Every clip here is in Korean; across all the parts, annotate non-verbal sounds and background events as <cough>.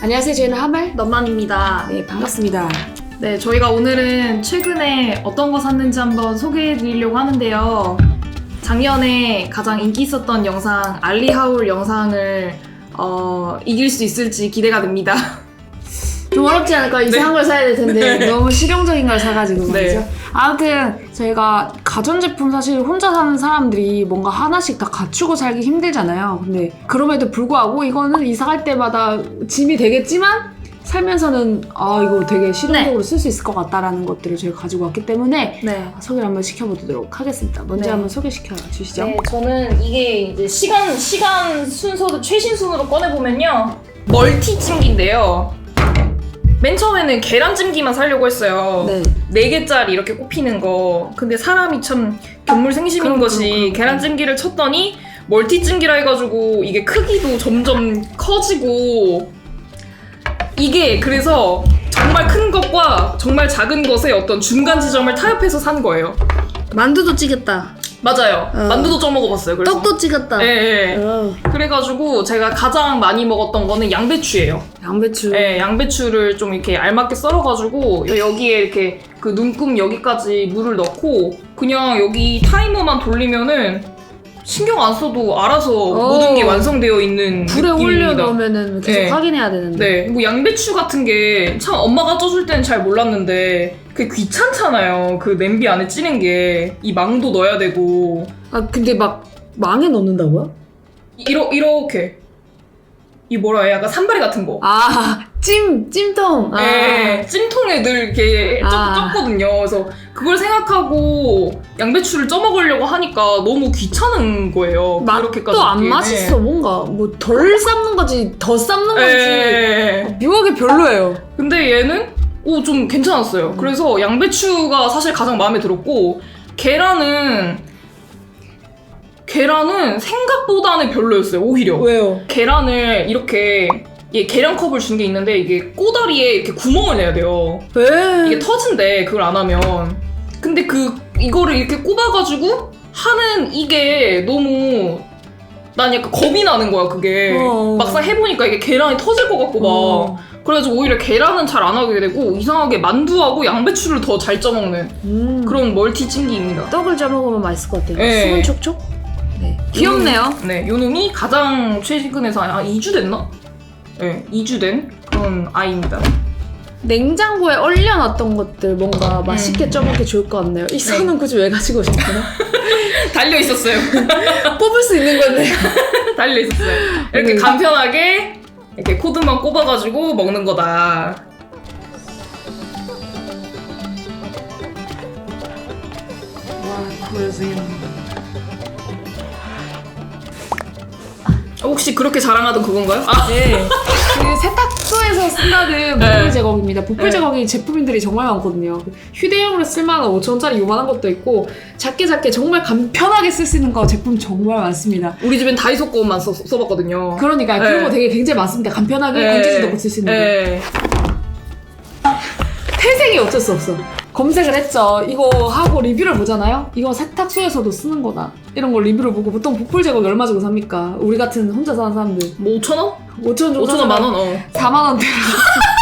안녕하세요. 저희는 하말. 넘만입니다. 네, 반갑습니다. 네, 저희가 오늘은 최근에 어떤 거 샀는지 한번 소개해 드리려고 하는데요. 작년에 가장 인기 있었던 영상, 알리 하울 영상을 어, 이길 수 있을지 기대가 됩니다. <laughs> 좀 어렵지 않을까? 이상한 걸 사야 될 텐데 네. 너무 실용적인 걸 사가지고 네. 말이죠. 아무튼 저희가 가전제품 사실 혼자 사는 사람들이 뭔가 하나씩 다 갖추고 살기 힘들잖아요. 근데 그럼에도 불구하고 이거는 이사 갈 때마다 짐이 되겠지만 살면서는 아 이거 되게 실용적으로 쓸수 있을 것 같다라는 것들을 저희가 가지고 왔기 때문에 네. 소개를 한번 시켜보도록 하겠습니다. 먼저 네. 한번 소개시켜 주시죠. 네, 저는 이게 이제 시간 시간 순서도 최신 순으로 꺼내 보면요. 멀티 찜기인데요. 맨 처음에는 계란찜기만 사려고 했어요. 네. 네 개짜리 이렇게 꼽히는 거. 근데 사람이 참 견물생심인 그럼, 것이 그럼, 그럼, 계란찜기를 쳤더니 멀티찜기라 해가지고 이게 크기도 점점 커지고 이게 그래서 정말 큰 것과 정말 작은 것의 어떤 중간 지점을 타협해서 산 거예요. 만두도 찌겠다. 맞아요. 어. 만두도 쪄 먹어봤어요. 그래서. 떡도 찌겠다. 예, 예. 어, 그래가지고 제가 가장 많이 먹었던 거는 양배추예요. 양배추. 예, 양배추를 좀 이렇게 알맞게 썰어가지고 여기에 이렇게 그 눈금 여기까지 물을 넣고 그냥 여기 타이머만 돌리면은 신경 안 써도 알아서 어. 모든 게 완성되어 있는 불에 느낌입니다. 올려놓으면 계속 네. 확인해야 되는데. 네, 뭐 양배추 같은 게 참 엄마가 쪄줄 때는 잘 몰랐는데 그게 귀찮잖아요. 그 냄비 안에 찌는 게 이 망도 넣어야 되고 아 근데 막 망에 넣는다고요? 이러 이렇게 이 뭐라 해야 약간 산발이 같은 거. 아, 찜, 찜통. 아. 예, 찜통에 늘 이렇게 쪄, 아. 쪘거든요. 그래서 그걸 생각하고 양배추를 쪄 먹으려고 하니까 너무 귀찮은 거예요. 그렇게까지 맛도 안 먹기에는. 맛있어. 뭔가 뭐 덜 삶는 거지, 더 삶는 거지. 예. 묘하게 별로예요. 근데 얘는 오 좀 괜찮았어요. 음. 그래서 양배추가 사실 가장 마음에 들었고 계란은 계란은 생각보다는 별로였어요. 오히려. 왜요? 계란을 이렇게 얘 계란컵을 준 게 있는데 이게 꼬다리에 이렇게 구멍을 내야 돼요. 왜? 이게 터진대 그걸 안 하면 근데 그 이거를 이렇게 꼽아가지고 하는 이게 너무 난 약간 겁이 나는 거야 그게 어. 막상 해보니까 이게 계란이 터질 것 같고 막 어. 그래가지고 오히려 계란은 잘 안 하게 되고 이상하게 만두하고 양배추를 더 잘 쪄먹는 음. 그런 멀티 찜기입니다 떡을 쪄 먹으면 맛있을 것 같아요. 네. 수분 촉촉? 네. 귀엽네요. 네 요놈이 가장 최근에서 한 2주 됐나? 네 2주 된 그런 아이입니다 냉장고에 얼려놨던 것들 뭔가 맛있게 쪄먹기 좋을 것 같네요. 이 선은 굳이 왜 가지고 오셨나요? <laughs> 달려 있었어요 <laughs> 뽑을 수 있는 건데. <laughs> 달려 있었어요. 이렇게 음. 간편하게 이렇게 코드만 꼽아가지고 먹는 거다. 와, 혹시 그렇게 자랑하던 그건가요? 아, 네. 그 세탁소에서 쓴다는 네. 보풀 제거기입니다. 보풀 네. 제거기 제품들이 정말 많거든요. 휴대용으로 쓸만한 5천원짜리 요만한 것도 있고 작게 작게 정말 간편하게 쓸 수 있는 거 제품 정말 많습니다. 우리 집엔 다이소 거만 써, 써봤거든요. 그러니까 그런 네. 거 되게 굉장히 많습니다. 간편하게 네. 건지지 넣고 쓸 수 있는 거. 네. 태생이 어쩔 수 없어. 검색을 했죠. 이거 하고 리뷰를 보잖아요. 이거 세탁소에서도 쓰는 거다. 이런 거 리뷰를 보고 보통 보풀 제거기 얼마 주고 삽니까? 우리 같은 혼자 사는 사람들. 뭐 5천 원? 5천 원 5천 원, 만 원? 어. 4만 원대.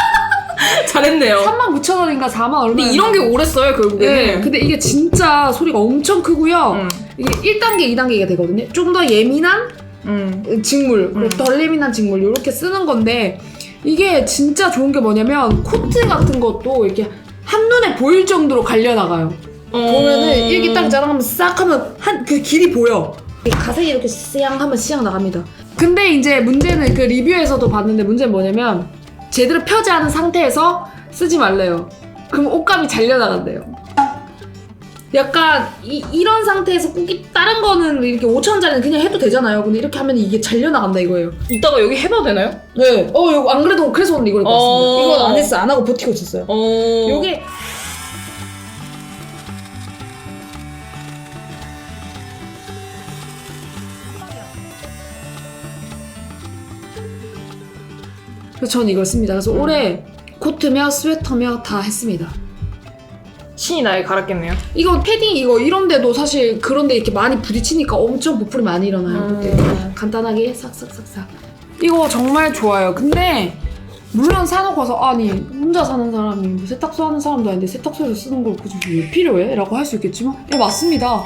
<laughs> 잘했네요. 3만 9천 원인가 4만 얼마. 근데 이런 게 오래 써요, 결국에는. 네, 근데 이게 진짜 소리가 엄청 크고요. 음, 이게 1단계, 2단계가 되거든요. 좀 더 예민한 음. 직물, 음. 덜 예민한 직물 이렇게 쓰는 건데 이게 진짜 좋은 게 뭐냐면 코트 같은 것도 이렇게 한눈에 보일 정도로 갈려나가요. 어... 보면은 일기 딱 자랑하면 싹 하면 한 그 길이 보여. 가색이 이렇게 쎄양 하면 쎄양 나갑니다. 근데 이제 문제는 그 리뷰에서도 봤는데 문제는 뭐냐면 제대로 펴지 않은 상태에서 쓰지 말래요. 그럼 옷감이 잘려나간대요. 약간 이, 이런 상태에서 꾸기 다른 거는 이렇게 5천원짜리는 그냥 해도 되잖아요. 근데 이렇게 하면 이게 잘려나간다 이거예요. 이따가 여기 해봐도 되나요? 네. 어, 이거 안 그래도 그래서 오늘 이걸 입고 왔습니다. 어. 이건 안 했어. 안 하고 버티고 있었어요. 어... 요게 그래서 저는 이걸 씁니다. 그래서 음. 올해 코트며 스웨터며 다 했습니다. 신이 나게 갈았겠네요. 이거 패딩 이거 이런데도 사실 그런데 이렇게 많이 부딪히니까 엄청 보풀이 많이 일어나요. 음. 그때 간단하게 싹싹싹싹 이거 정말 좋아요. 근데 물론 사놓고서 아니 혼자 사는 사람이 뭐 세탁소 하는 사람도 아닌데 세탁소에서 쓰는 걸 굳이 왜 필요해? 라고 할 수 있겠지만 예 맞습니다.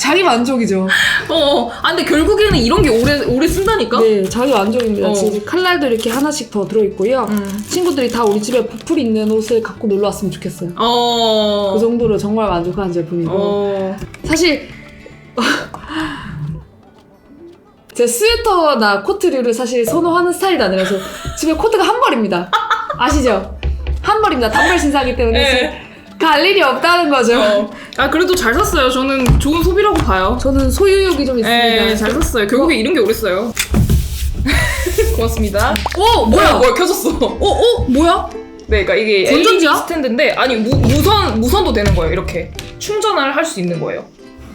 자기 만족이죠. 어, 아 근데 결국에는 이런 게 오래 오래 쓴다니까. 네, 자기 만족입니다. 어. 지금 칼날도 이렇게 하나씩 더 들어있고요. 음. 친구들이 다 우리 집에 부풀 있는 옷을 갖고 놀러 왔으면 좋겠어요. 어. 그 정도로 정말 만족한 제품이고 어. 사실 <laughs> 제 스웨터나 코트류를 사실 선호하는 스타일이 아니라서 집에 코트가 한 벌입니다. 아시죠? 한 벌입니다. 단벌 신사기 때문에 네. 갈 일이 없다는 거죠. 어. 아 그래도 잘 샀어요. 저는 좋은 소비라고 봐요. 저는 소유욕이 좀 있습니다. 네, 잘 샀어요. 결국에 이런 게 오래 써요. <laughs> 고맙습니다. 오 뭐야? 뭐야? 뭐야 켜졌어. 어 어? 뭐야? 네, 그러니까 이게 건전지야? LED 스탠드인데 아니 무, 무선 무선도 되는 거예요. 이렇게 충전을 할 수 있는 거예요.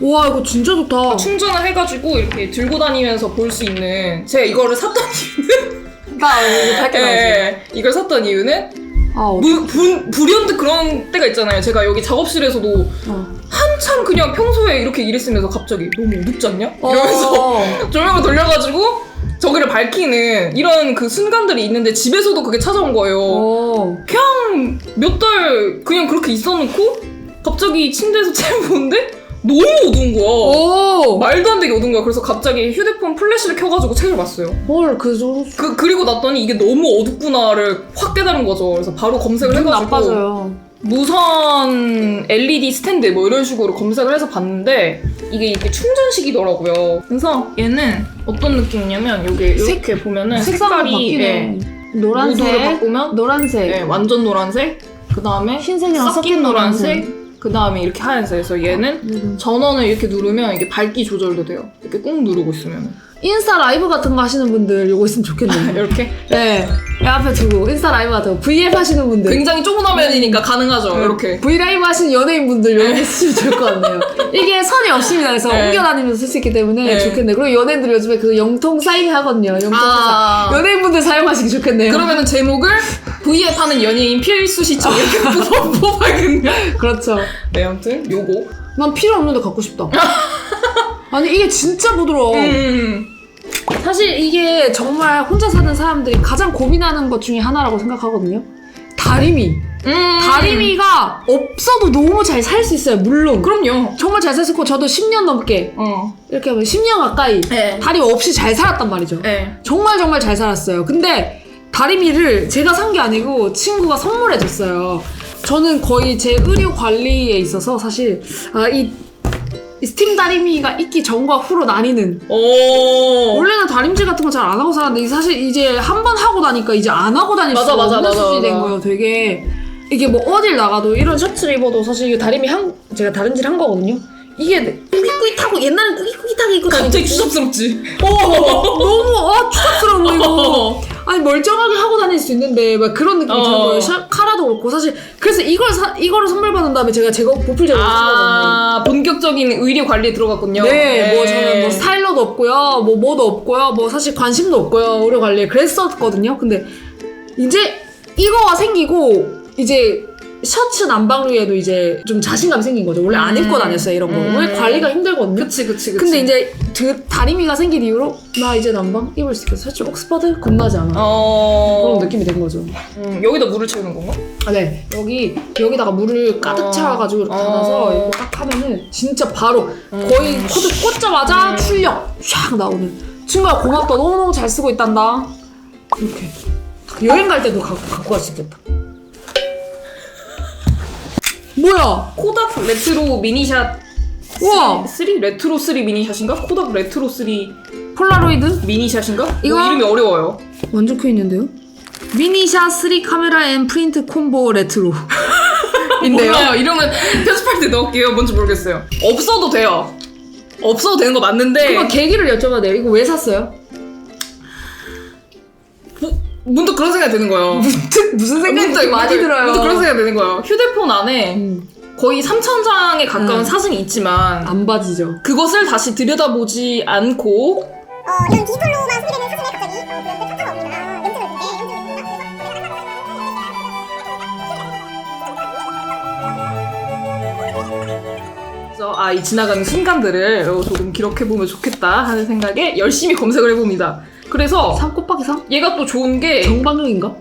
와 이거 진짜 좋다. 충전을 해가지고 이렇게 들고 다니면서 볼 수 있는 제가 이거를 샀던 <laughs> 이유는 나 이거 밝게 나오지. 예, 이걸 샀던 이유는 아 어. 무, 분, 불현듯 그런 때가 있잖아요. 제가 여기 작업실에서도 어. 한참 그냥 평소에 이렇게 일했으면서 갑자기 너무 어둡지 않냐? 이러면서 어. <laughs> 조명을 돌려가지고 저기를 밝히는 이런 그 순간들이 있는데 집에서도 그게 찾아온 거예요. 어. 그냥 몇 달 그냥 그렇게 있어놓고 갑자기 침대에서 <laughs> 책 보는데 너무 어두운 거야. 오. 말도 안 되게 어두운 거야. 그래서 갑자기 휴대폰 플래시를 켜가지고 책을 봤어요. 헐 그 정도. 그, 그리고 났더니 이게 너무 어둡구나를 확 깨달은 거죠. 그래서 바로 검색을 눈 해가지고 나빠져요. 무선 LED 스탠드 뭐 이런 식으로 검색을 해서 봤는데 이게 이렇게 충전식이더라고요. 그래서 얘는 어떤 느낌이냐면 여기 이렇게 보면은 색깔이 바뀌네. 예, 노란색, 바꾸면 노란색, 예, 완전 노란색, 그 다음에 흰색이랑 섞인 노란색, 그 다음에 이렇게 하얀색. 그래서 얘는 음. 전원을 이렇게 누르면 이게 밝기 조절도 돼요. 이렇게 꾹 누르고 있으면 인스타 라이브 같은 거 하시는 분들 요거 있으면 좋겠네요. <laughs> 이렇게 네, 내 앞에 두고 인스타 라이브 같은 거 V앱 하시는 분들, 굉장히 좁은 화면이니까 가능하죠. 이렇게 V 라이브 하시는 연예인 분들 요거 쓰시면 좋을 것 같네요. <laughs> 이게 선이 없습니다. 그래서 네. 옮겨 다니면서 쓸 수 있기 때문에 네. 좋겠네요. 그리고 연예인들 요즘에 그 영통 사인 하거든요. 영통 사인. 아 연예인 분들 사용하시기 좋겠네요. 그러면은 제목을 V앱 하는 연예인 필수 시청 이렇게 <laughs> 뽑아, 뽑아야겠네요. 그렇죠. 네, 아무튼 요거. 난 필요 없는데 갖고 싶다. 아니 이게 진짜 부드러워. 음. 사실 이게 정말 혼자 사는 사람들이 가장 고민하는 것 중에 하나라고 생각하거든요. 다리미. 음. 다리미가 없어도 너무 잘 살 수 있어요. 물론. 그럼요. 정말 잘 살수 있고 저도 10년 넘게 어. 이렇게 하면 10년 가까이 네. 다리 없이 잘 살았단 말이죠. 네. 정말 정말 잘 살았어요. 근데 다리미를 제가 산 게 아니고 친구가 선물해 줬어요. 저는 거의 제 의류 관리에 있어서 사실 아, 이, 이 스팀 다리미가 있기 전과 후로 나뉘는 오. 원래는 다림질 같은 거 잘 안 하고 살았는데 사실 이제 한 번 하고 나니까 이제 안 하고 다닐 맞아, 수가 맞아, 없는 맞아, 수준이 된 맞아. 거예요. 되게 이게 뭐 어딜 나가도 이런 셔츠를 입어도 사실 이 다리미 한 제가 다림질 한 거거든요. 이게 꾸깃꾸깃하고 옛날엔 꾸깃꾸깃하게 입고 다니고 갑자기 추잡스럽지. <laughs> 너무 아 추잡스러워 보이고 아니 멀쩡하게 하고 다닐 수 있는데 막 그런 느낌이 드는 어. 거예요. 샤- 카라도 그렇고 사실 그래서 이걸 사, 이거를 선물 받은 다음에 제가 제거 보풀 제거 샀거든요. 아, 본격적인 의료 관리에 들어갔군요. 네, 뭐 저는 뭐 스타일러도 없고요, 뭐 뭐도 없고요, 뭐 사실 관심도 없고요, 의료 관리에 그랬었거든요. 근데 이제 이거가 생기고 이제 셔츠 난방류에도 이제 좀 자신감 생긴 거죠. 원래 안 음. 입고 다녔어요 이런 거. 음. 왜 관리가 힘들거든요. 그치, 그치, 그치. 근데 이제 그 다리미가 생긴 이후로 나 이제 난방 입을 수 있겠어. 사실 옥스퍼드 겁나지 않아. 어. 그런 느낌이 된 거죠. 음, 여기다 물을 채우는 건가? 아, 네. 여기, 여기다가 물을 가득 어. 채워가지고 이렇게 어. 담아서 이거 딱 하면은 진짜 바로 거의 코드 꽂자마자 음. 출력 샥 나오는. 친구야 고맙다. 너무너무 잘 쓰고 있단다. 이렇게. 여행 갈 때도 갖고, 갖고 갈 수 있겠다. 뭐야? 코닥 레트로 미니샷 우와! 3? 레트로 3 미니샷인가? 코닥 레트로 3 폴라로이드? 미니샷인가? 이거? 뭐 이름이 어려워요. 완전 켜 있는데요? 미니샷 3 카메라 앤 프린트 콤보 레트로. <laughs> 인데요? 몰라요. 이러면 편집할 때 넣을게요. 뭔지 모르겠어요. 없어도 돼요. 없어도 되는 거 맞는데 그거 계기를 여쭤봐도 돼요. 이거 왜 샀어요? 뭐, 문득 그런 생각이 드는 거예요. 무슨, 무슨 생각이 문득, 많이 문득, 들어요. 문득 그런 생각이 드는 거예요. 휴대폰 안에 음, 거의 3천 장에 가까운 음. 사진이 있지만 안 봐지죠. 그것을 다시 들여다보지 않고 어, 이런 디지털로만 소비되는 사진에 갑자기 어, 그런데 평가가 없구나. 냄새가 있는데, 그래서 아 이 지나가는 순간들을 어, 조금 기록해 보면 좋겠다 하는 생각에 열심히 검색을 해봅니다. 그래서 상 꽃박이 상? 얘가 또 좋은 게 정방형인가?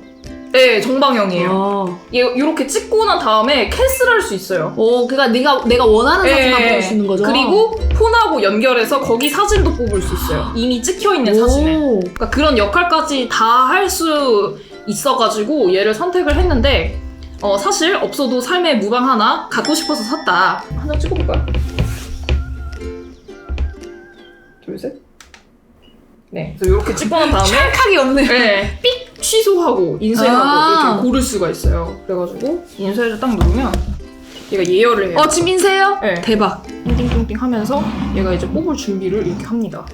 네, 정방형이에요. 어. 얘 이렇게 찍고 난 다음에 캔슬할 수 있어요. 어, 그러니까 내가 내가 원하는 사진만 예. 뽑을 수 있는 거죠. 그리고 폰하고 연결해서 거기 사진도 뽑을 수 있어요. 이미 찍혀 있는 사진을. 오. 그러니까 그런 역할까지 다 할 수 있어가지고 얘를 선택을 했는데 어, 사실 없어도 삶의 무방 하나 갖고 싶어서 샀다. 한 장 찍어볼까요? 둘 셋. 네, 그래서 이렇게 난 다음에 찰칵이 없네. 네, <laughs> 삑 취소하고 인쇄하고 아. 이렇게 고를 수가 있어요. 그래가지고 인쇄를 딱 누르면 얘가 예열을 해요. 어, 지금 인쇄해요? 네. 대박. 띵띵띵띵 하면서 얘가 이제 뽑을 준비를 이렇게 합니다.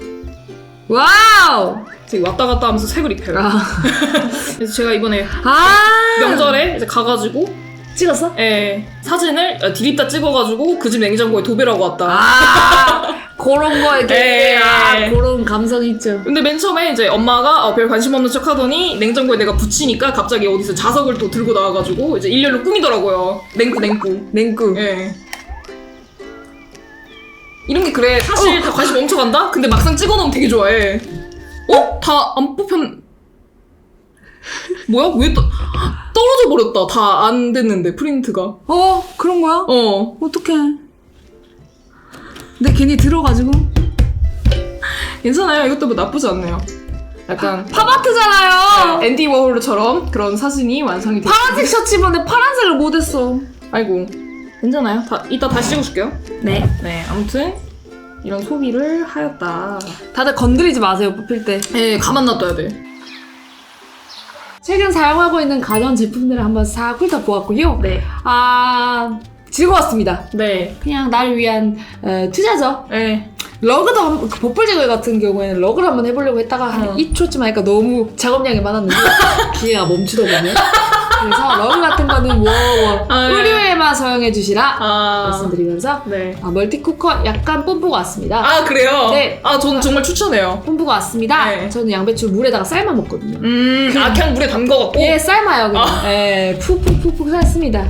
와우! 되게 왔다 갔다 하면서 색을 입혀요. 아. <laughs> 그래서 제가 이번에 아! 명절에 이제 가가지고 찍었어? 예, 사진을 어, 디립다 찍어가지고 그 집 냉장고에 도배라고 왔다. 아, 그런 거에 되게, 네. 아, 그런 감성이 있죠. 근데 맨 처음에 이제 엄마가 어, 별 관심 없는 척 하더니 냉장고에 내가 붙이니까 갑자기 어디서 자석을 또 들고 나와가지고 이제 일렬로 꾸미더라고요. 냉구 냉구. 냉구. 예. 이런 게 그래. 사실 다 관심 엄청 간다? 근데 막상 찍어놓으면 되게 좋아해. 어? 다 안 뽑혔... 뭐야? 왜 떠... 떨어져 버렸다. 다 안 됐는데, 프린트가. 어, 그런 거야? 어. 어떡해. 근데 괜히 들어가지고. 괜찮아요. 이것도 뭐 나쁘지 않네요. 약간 팝아트잖아요! 앤디 워홀처럼 그런 사진이 완성이 됐 파란색 셔츠 입었는데 파란색을 못했어. 아이고. 괜찮아요. 다, 이따 다시 찍어줄게요. 네. 네, 아무튼 이런 소비를 하였다. 다들 건드리지 마세요, 뽑힐 때. 예, 가만 놔둬야 돼. 최근 사용하고 있는 가전 제품들을 한번 싹 훑어보았고요. 네. 아, 즐거웠습니다. 네. 그냥 날 위한 어, 투자죠. 네. 러그도 한, 그 보풀 제거 같은 경우에는 러그를 한번 해보려고 했다가 한 어. 2초쯤 하니까 너무 작업량이 많았는데 <laughs> 기회가 멈추더군요. 그래서 러그 같은 거는 뭐, 뭐 아, 네. 의류에만 사용해 주시라 아. 말씀드리면서 네. 아, 멀티쿠커 약간 뽐뿌가 왔습니다. 아, 그래요? 네. 아, 저는 정말 추천해요. 뽐뿌가 왔습니다. 네. 저는 양배추 물에다가 삶아 먹거든요. 음, 아, 그냥 물에 담가갖고? 예, 삶아요, 그냥. 아. 예, 푹푹푹푹 삶습니다.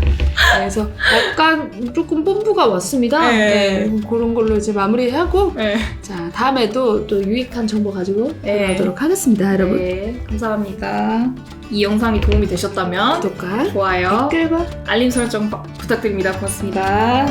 그래서 약간 조금 뽐뿌가 왔습니다. 네. 예, 그런 걸로 이제 마무리하고 네. 자, 다음에도 또 유익한 정보 가지고 네. 돌아오도록 하겠습니다, 여러분. 네, 감사합니다. 이 영상이 도움이 되셨다면 구독과 좋아요, 댓글과 알림 설정 부- 부탁드립니다. 고맙습니다.